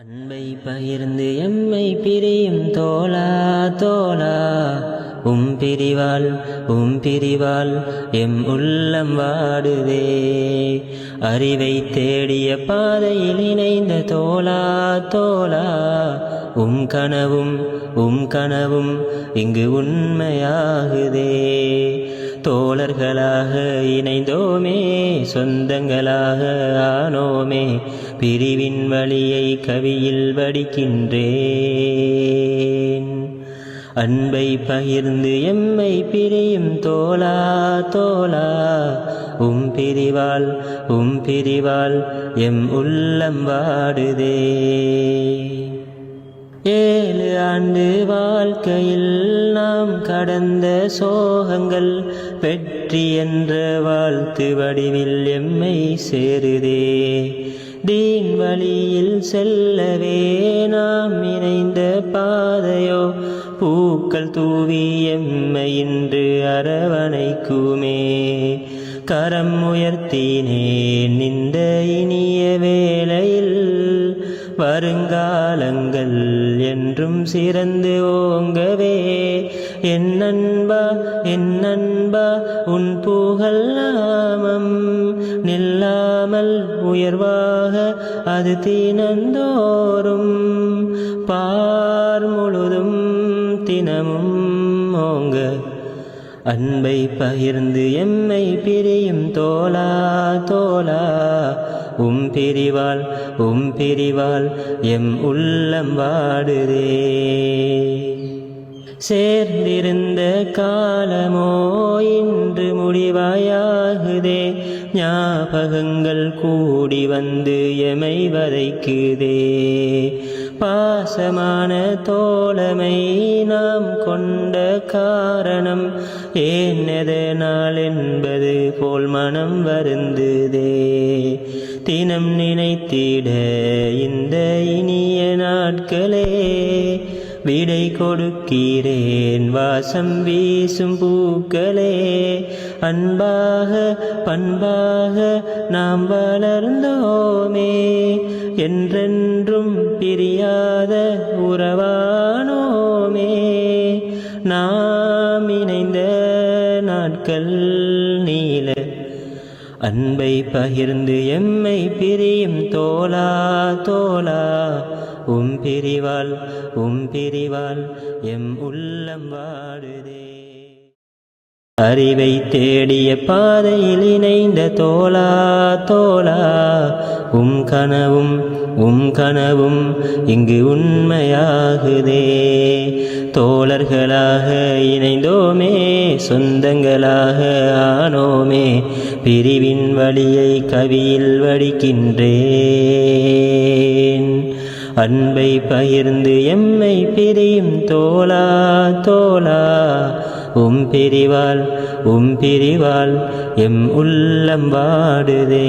அன்பை பகிர்ந்து எம்மை பிரியும் தோலா தோலா உம் பிரிவால் உம் பிரிவால் எம் உள்ளம் வாடுதே. அறிவை தேடிய பாதையில் இணைந்த தோலா தோலா உம் கனவும் உம் கனவும் இங்கு உண்மையாகுதே. தோழர்களாக இணைந்தோமே சொந்தங்களாக ஆனோமே பிரிவின் வழியை கவியில் வடிக்கின்றேன். அன்பை பகிர்ந்து எம்மை பிரியும் தோலா தோலா உம் பிரிவால் உம் பிரிவால் எம் உள்ளம் வாடுதே. ஏழு ஆண்டு வாழ்க்கையில் நாம் கடந்த சோகங்கள் வெற்றி என்ற வாழ்த்து வடிவில் எம்மை சேருதே. தீன் வழியில் செல்லவே நாம் இணைந்த பாதையோ பூக்கள் தூவி எம்மை இன்று அரவணைக்குமே. கரம் உயர்த்தினேன் இந்த இனிய வேளையில் வருங்காலங்கள் சிறந்து ஓங்கவே. என் நண்பா என் நண்பா உன் புகழ் நாமம். நில்லாமல் உயர்வாக அது தினந்தோறும். பார் முழுதும் தினமும் ஓங்க. அன்பை பகிர்ந்து எம்மை பிரியும் தோலா தோலா உம் பிரிவால் உம் பிரிவால் எம் உள்ளம் வாடுதே. சேர்ந்திருந்த காலமோ இன்று முடிவாயாகுதே. ஞாபகங்கள் கூடி வந்து எமை வதைக்குதே பாசமான தோழமை நாம் கொண்ட காரணம் ஏன் என்பது போல் மனம் வருந்துதே. தினம் நினைத்திட இந்த இனிய நாட்களே. விடை கொடுக்கிறேன். வாசம் வீசும் பூக்களே அன்பாக பண்பாக நாம் வளர்ந்தோமே. என்றென்றும் பிரியாத உறவானோமே. நாம் இணைந்த நாட்கள் நீல. அன்பை பகிர்ந்து எம்மை பிரியும் தோலா தோலா. உம் பிரிவால் உம் பிரிவால் எம் உள்ளம் வாடுதே. அறிவை தேடிய பாதையில் இணைந்த தோலா தோலா உம் கனவும் உம் கனவும் இங்கு உண்மையாகுதே. தோழர்களாக இணைந்தோமே சொந்தங்களாக ஆனோமே. பிரிவின் வழியை கவியில் வடிக்கின்றே. அன்பை பகிர்ந்து எம்மை பிரியும் தோளா தோளா உம் பிரிவால் உம் பிரிவால் எம் உள்ளம் வாடுதே.